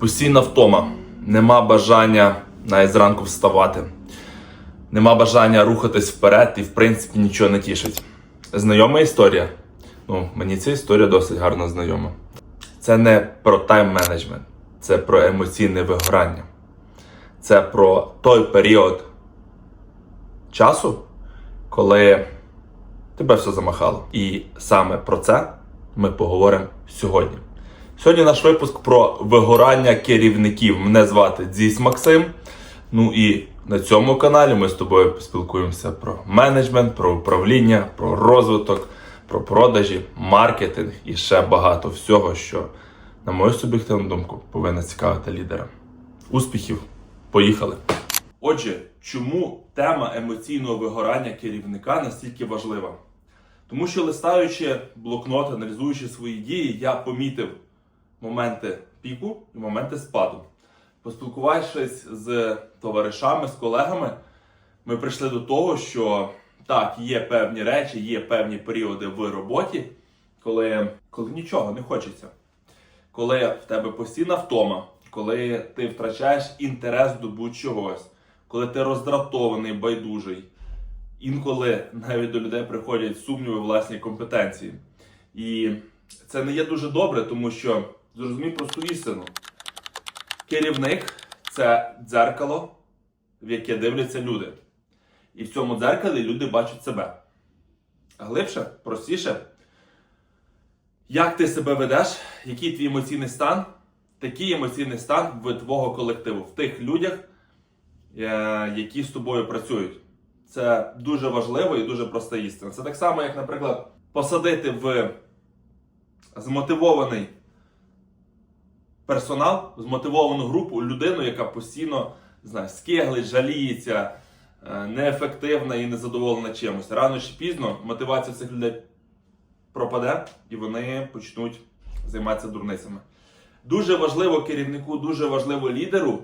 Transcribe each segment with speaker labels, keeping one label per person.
Speaker 1: Постійна втома, нема бажання навіть зранку вставати, нема бажання рухатись вперед і, в принципі, нічого не тішить. Знайома історія? Ну, мені ця історія досить гарно знайома. Це не про тайм-менеджмент, це про емоційне вигорання. Це про той період часу, коли тебе все замахало. І саме про це ми поговоримо сьогодні. Сьогодні наш випуск про вигорання керівників. Мене звати Дзіс Максим. Ну і на цьому каналі ми з тобою поспілкуємося про менеджмент, про управління, про розвиток, про продажі, маркетинг і ще багато всього, що, на мою суб'єктивну думку, повинно цікавити лідера. Успіхів! Поїхали! Отже, чому тема емоційного вигорання керівника настільки важлива? Тому що листаючи блокнот, аналізуючи свої дії, я помітив моменти піку і моменти спаду. Поспілкувавшись з товаришами, з колегами, ми прийшли до того, що так, є певні речі, є певні періоди в роботі, коли, коли нічого не хочеться. Коли в тебе постійна втома, коли ти втрачаєш інтерес до будь-чогось, коли ти роздратований, байдужий, інколи навіть до людей приходять сумніви власній компетенції. І це не є дуже добре, тому що зрозумій просту істину. Керівник це дзеркало, в яке дивляться люди. І в цьому дзеркалі люди бачать себе. Глибше, простіше, як ти себе ведеш, який твій емоційний стан, такий емоційний стан в твого колективу, в тих людях, е, які з тобою працюють. Це дуже важливо і дуже проста істина. Це так само, як, наприклад, посадити в змотивований персонал, змотивовану групу, людину, яка постійно не знаю, скиглить, жаліється, е, неефективна і незадоволена чимось. Рано чи пізно мотивація цих людей пропаде і вони почнуть займатися дурницями. Дуже важливо керівнику, дуже важливо лідеру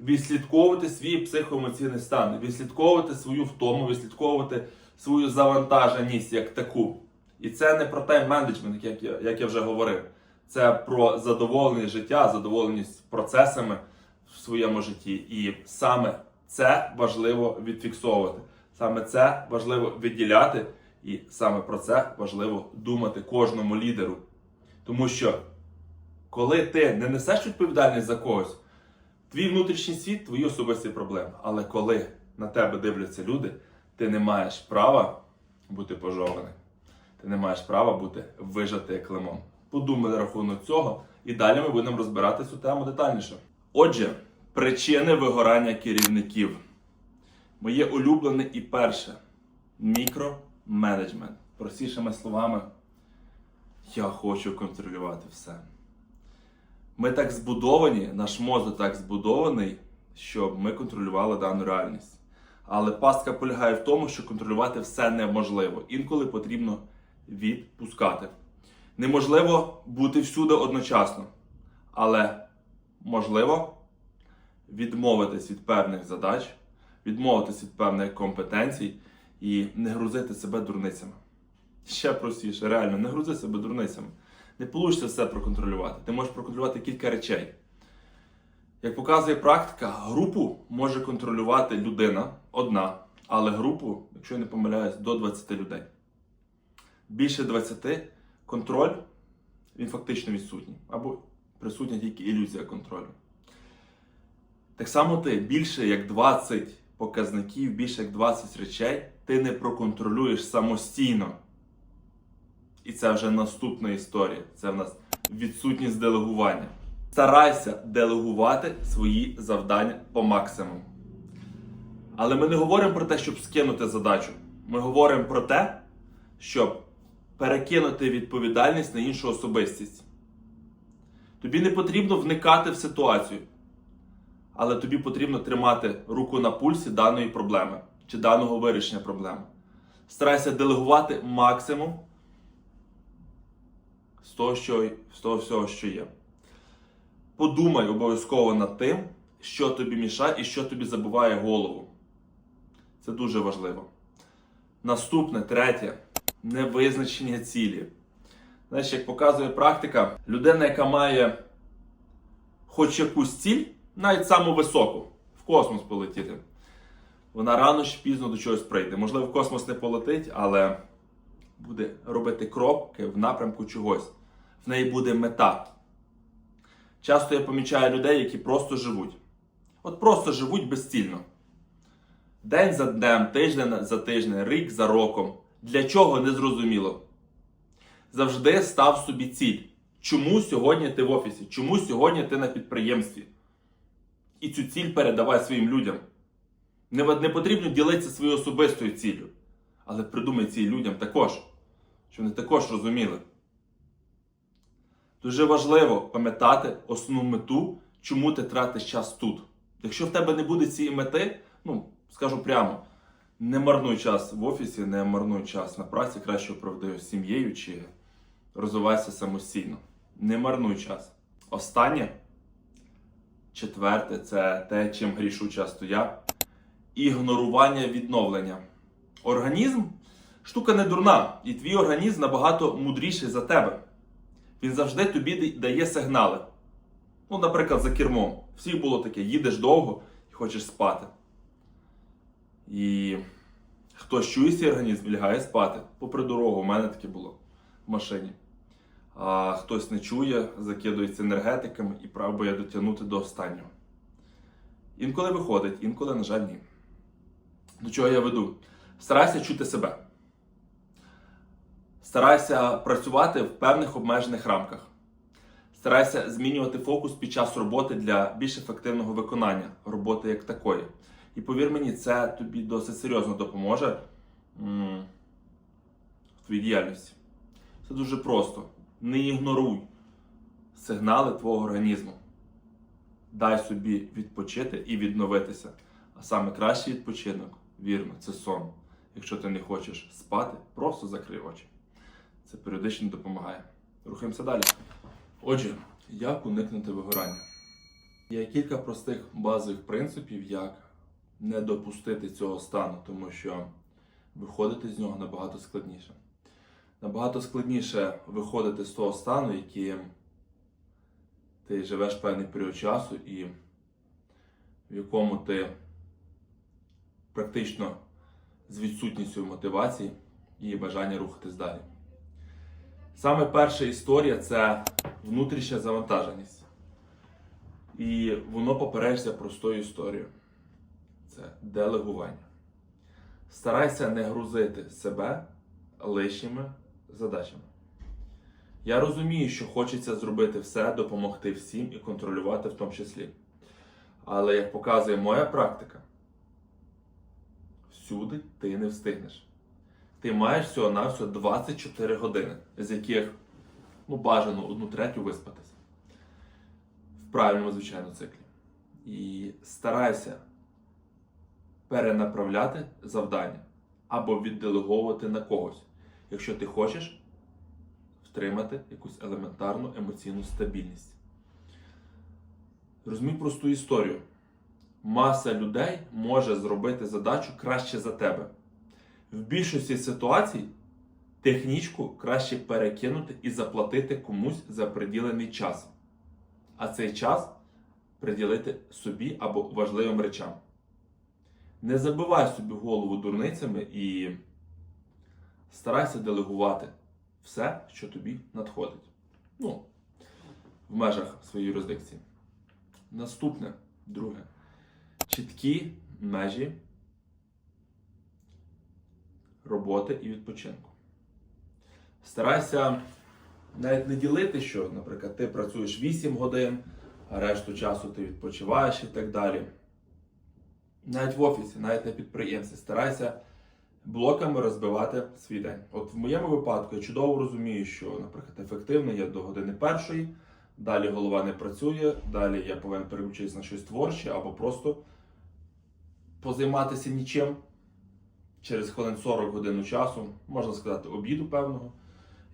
Speaker 1: відслідковувати свій психоемоційний стан, відслідковувати свою втому, відслідковувати свою завантаженість як таку. І це не про тайм-менеджмент, як я, як я вже говорив. Це про задоволеність життя, задоволеність процесами в своєму житті. І саме це важливо відфіксовувати. Саме це важливо відділяти, і саме про це важливо думати кожному лідеру. Тому що коли ти не несеш відповідальність за когось, твій внутрішній світ, твої особисті проблеми. Але коли на тебе дивляться люди, ти не маєш права бути пожованим. Ти не маєш права бути вижатий як лимон. Подумай на рахунок цього, і далі ми будемо розбирати цю тему детальніше. Отже, причини вигорання керівників. Моє улюблене і перше мікроменеджмент. Простішими словами, я хочу контролювати все. Ми так збудовані, наш мозок так збудований, щоб ми контролювали дану реальність. Але пастка полягає в тому, що контролювати все неможливо. Інколи потрібно відпускати. Неможливо бути всюди одночасно, але можливо відмовитись від певних задач, відмовитись від певних компетенцій і не грузити себе дурницями. Ще простіше, реально, не грузи себе дурницями. Не вийде все проконтролювати. Ти можеш проконтролювати кілька речей. Як показує практика, групу може контролювати людина одна, але групу, якщо я не помиляюсь, до 20 людей. Більше 20 контроль він фактично відсутній. Або присутня тільки ілюзія контролю. Так само ти більше як 20 показників, більше як 20 речей ти не проконтролюєш самостійно. І це вже наступна історія. Це в нас відсутність делегування. Старайся делегувати свої завдання по максимуму. Але ми не говоримо про те, щоб скинути задачу. Ми говоримо про те, щоб перекинути відповідальність на іншу особистість. Тобі не потрібно вникати в ситуацію, але тобі потрібно тримати руку на пульсі даної проблеми чи даного вирішення проблеми. Старайся делегувати максимум з того, що, з того всього, що є. Подумай обов'язково над тим, що тобі мішає і що тобі забуває голову. Це дуже важливо. Наступне, третє невизначення цілі. Знаєш, як показує практика, людина, яка має хоч якусь ціль, навіть саму високу, в космос полетіти, вона рано чи пізно до чогось прийде. Можливо, в космос не полетить, але буде робити кроки в напрямку чогось. В неї буде мета. Часто я помічаю людей, які просто живуть. От просто живуть безцільно. День за днем, тиждень за тиждень, рік за роком. Для чого не зрозуміло. Завжди став собі ціль. Чому сьогодні ти в офісі? Чому сьогодні ти на підприємстві? І цю ціль передавай своїм людям. Не, не потрібно ділитися своєю особистою ціллю. Але придумай цій людям також, щоб вони також розуміли. Дуже важливо пам'ятати основну мету, чому ти тратиш час тут. Якщо в тебе не буде цієї мети, ну, скажу прямо, не марнуй час в офісі, не марнуй час на праці, краще оправдай з сім'єю чи розвивайся самостійно. Не марнуй час. Останнє, четверте, це те, чим грішу часто я. Ігнорування відновлення. Організм штука не дурна, і твій організм набагато мудріший за тебе. Він завжди тобі дає сигнали. Ну, наприклад, за кермом. Всіх було таке: їдеш довго і хочеш спати. І хтось чує свій організм і лягає спати. Попри дорогу, у мене таке було в машині. А хтось не чує, закидується енергетиками і пробує дотягнути до останнього. Інколи виходить, інколи, на жаль, ні. До чого я веду? Старайся чути себе. Старайся працювати в певних обмежених рамках. Старайся змінювати фокус під час роботи для більш ефективного виконання роботи як такої. І повір мені, це тобі досить серйозно допоможе в твоїй діяльності. Це дуже просто. Не ігноруй сигнали твого організму. Дай собі відпочити і відновитися. А саме кращий відпочинок, вірно, це сон. Якщо ти не хочеш спати, просто закрий очі. Це періодично допомагає. Рухаємося далі. Отже, як уникнути вигорання? Є кілька простих базових принципів, як не допустити цього стану, тому що виходити з нього набагато складніше. Набагато складніше виходити з того стану, яким ти живеш певний період часу, і в якому ти практично з відсутністю мотивації і бажання рухатись далі. Саме перша історія це внутрішня завантаженість. І воно попереджується простою історією. Це делегування. Старайся не грузити себе лишніми задачами. Я розумію, що хочеться зробити все, допомогти всім і контролювати в тому числі. Але як показує моя практика, всюди ти не встигнеш. Ти маєш всього на всього 24 години, з яких ну, бажано одну третю виспатися. В правильному, звичайно, циклі. І старайся перенаправляти завдання або відделеговувати на когось, якщо ти хочеш втримати якусь елементарну емоційну стабільність. Розумій просту історію. Маса людей може зробити задачу краще за тебе. В більшості ситуацій технічку краще перекинути і заплатити комусь за приділений час. А цей час приділити собі або важливим речам. Не забивай собі голову дурницями і старайся делегувати все, що тобі надходить. Ну, в межах своєї юрисдикції. Наступне, друге. Чіткі межі роботи і відпочинку. Старайся навіть не ділити, що, наприклад, ти працюєш 8 годин, а решту часу ти відпочиваєш і так далі. Навіть в офісі, навіть на підприємстві. Старайся блоками розбивати свій день. От в моєму випадку я чудово розумію, що, наприклад, ефективно є до години першої, далі голова не працює, далі я повинен переключитися на щось творче або просто позайматися нічим. Через хвилин 40 годину часу, можна сказати, обіду певного.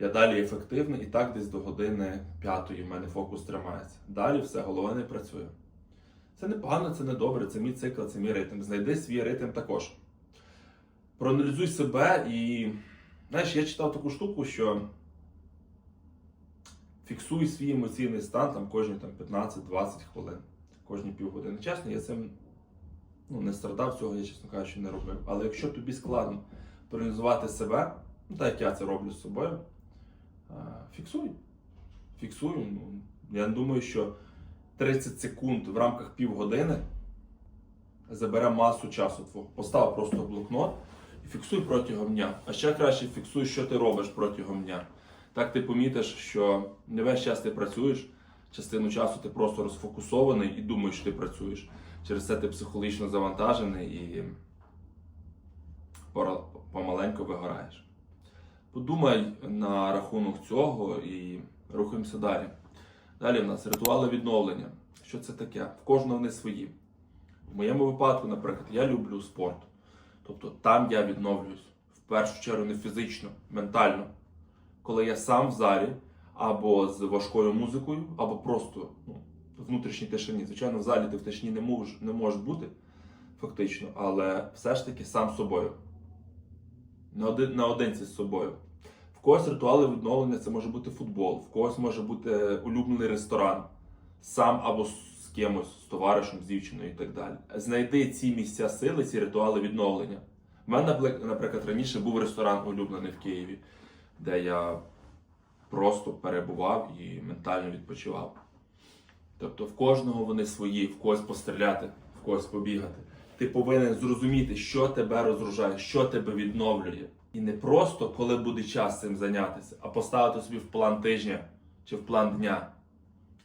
Speaker 1: Я далі ефективний і так десь до години п'ятої в мене фокус тримається. Далі все, голова не працює. Це не погано, це не добре, це мій цикл, це мій ритм. Знайди свій ритм також. Проаналізуй себе і. Знаєш, я читав таку штуку, що Фіксуй свій емоційний стан там кожні там, 15-20 хвилин, кожні півгодини. Чесно, я цим ну, не страдав цього, я, чесно кажучи, не робив. Але якщо тобі складно проаналізувати себе, ну так як я це роблю з собою, фіксуй. Фіксуй. Ну, я думаю, що 30 секунд в рамках півгодини забере масу часу твого. Постав просто блокнот і фіксуй протягом дня. А ще краще фіксуй, що ти робиш протягом дня. Так ти помітиш, що не весь час ти працюєш, частину часу ти просто розфокусований і думаєш, що ти працюєш. Через це ти психологічно завантажений і помаленьку вигораєш. Подумай на рахунок цього і рухаємося далі. Далі в нас ритуали відновлення. Що це таке? В кожного вони свої. В моєму випадку, наприклад, я люблю спорт. Тобто там я відновлююсь. В першу чергу не фізично, ментально. Коли я сам в залі, або з важкою музикою, або просто ну, внутрішній тишині. Звичайно, в залі ти в тишині не можеш, не можеш бути, фактично, але все ж таки сам собою. Наодинці з собою. В когось ритуали відновлення це може бути футбол, в когось може бути улюблений ресторан, сам або з кимось, з товаришем, з дівчиною і так далі. Знайди ці місця сили, ці ритуали відновлення. У мене, наприклад, раніше був ресторан улюблений в Києві, де я просто перебував і ментально відпочивав. Тобто в кожного вони свої, в когось постріляти, в когось побігати. Ти повинен зрозуміти, що тебе розгружає, що тебе відновлює. І не просто коли буде час цим зайнятися, а поставити собі в план тижня чи в план дня.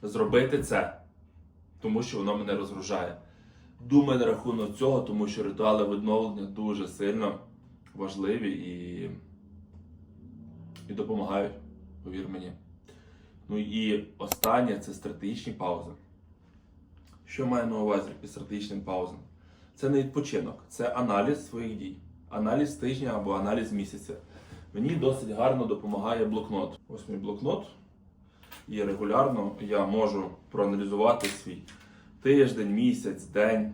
Speaker 1: Зробити це, тому що воно мене розгружає. Думай на рахунок цього, тому що ритуали відновлення дуже сильно важливі і, і допомагають, повір мені. Ну і останнє це стратегічні паузи. Що маю на увазі під стратегічним паузам? Це не відпочинок, це аналіз своїх дій, аналіз тижня або аналіз місяця. Мені досить гарно допомагає блокнот. Ось мій блокнот. І регулярно я можу проаналізувати свій тиждень, місяць, день,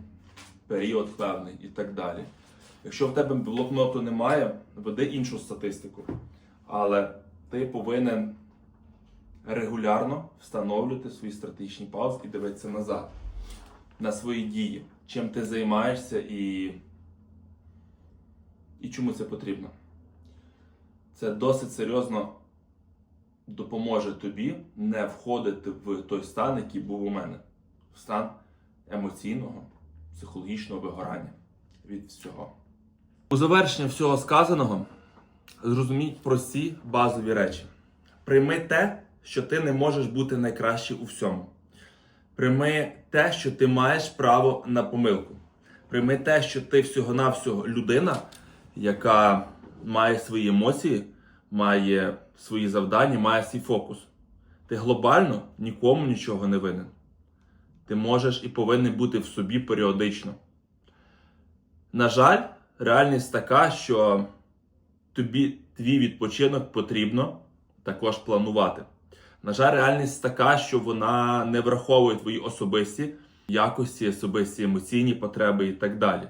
Speaker 1: період певний і так далі. Якщо в тебе блокноту немає, веди іншу статистику. Але ти повинен регулярно встановлювати свої стратегічні паузи і дивитися назад на свої дії, чим ти займаєшся і, і чому це потрібно. Це досить серйозно допоможе тобі не входити в той стан, який був у мене. В стан емоційного, психологічного вигорання від всього. У завершення всього сказаного зрозуміть прості базові речі. Прийми те, що ти не можеш бути найкращий у всьому. Прийми те, що ти маєш право на помилку. Прийми те, що ти всього-навсього людина, яка має свої емоції, має свої завдання, має свій фокус. Ти глобально нікому нічого не винен. Ти можеш і повинен бути в собі періодично. На жаль, реальність така, що тобі твій відпочинок потрібно також планувати. На жаль, реальність така, що вона не враховує твої особисті якості, особисті емоційні потреби і так далі.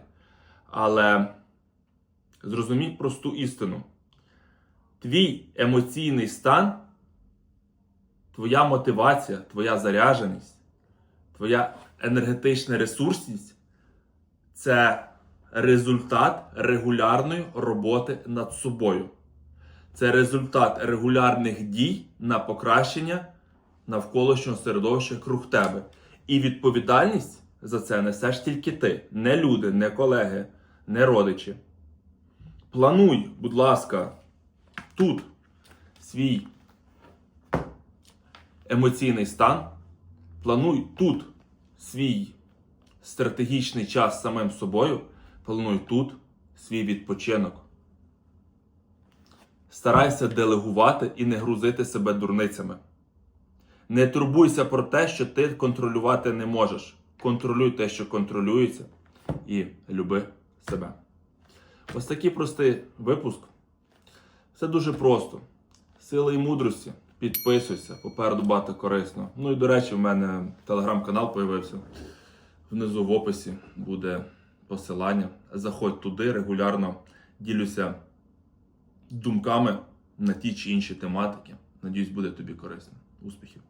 Speaker 1: Але зрозумій просту істину: твій емоційний стан, твоя мотивація, твоя зарядженість, твоя енергетична ресурсність це результат регулярної роботи над собою. Це результат регулярних дій на покращення навколишнього середовища круг тебе. І відповідальність за це несеш тільки ти, не люди, не колеги, не родичі. Плануй, будь ласка, тут свій емоційний стан. Плануй тут свій стратегічний час самим собою. Плануй тут свій відпочинок. Старайся делегувати і не грузити себе дурницями. Не турбуйся про те, що ти контролювати не можеш. Контролюй те, що контролюється, і люби себе. Ось такий простий випуск. Все дуже просто. Сили і мудрості. Підписуйся, попереду багато корисно. Ну і до речі, в мене телеграм-канал появився. Внизу в описі буде посилання. Заходь туди, регулярно ділюся думками на ті чи інші тематики. Надіюсь, буде тобі корисно. Успіхів!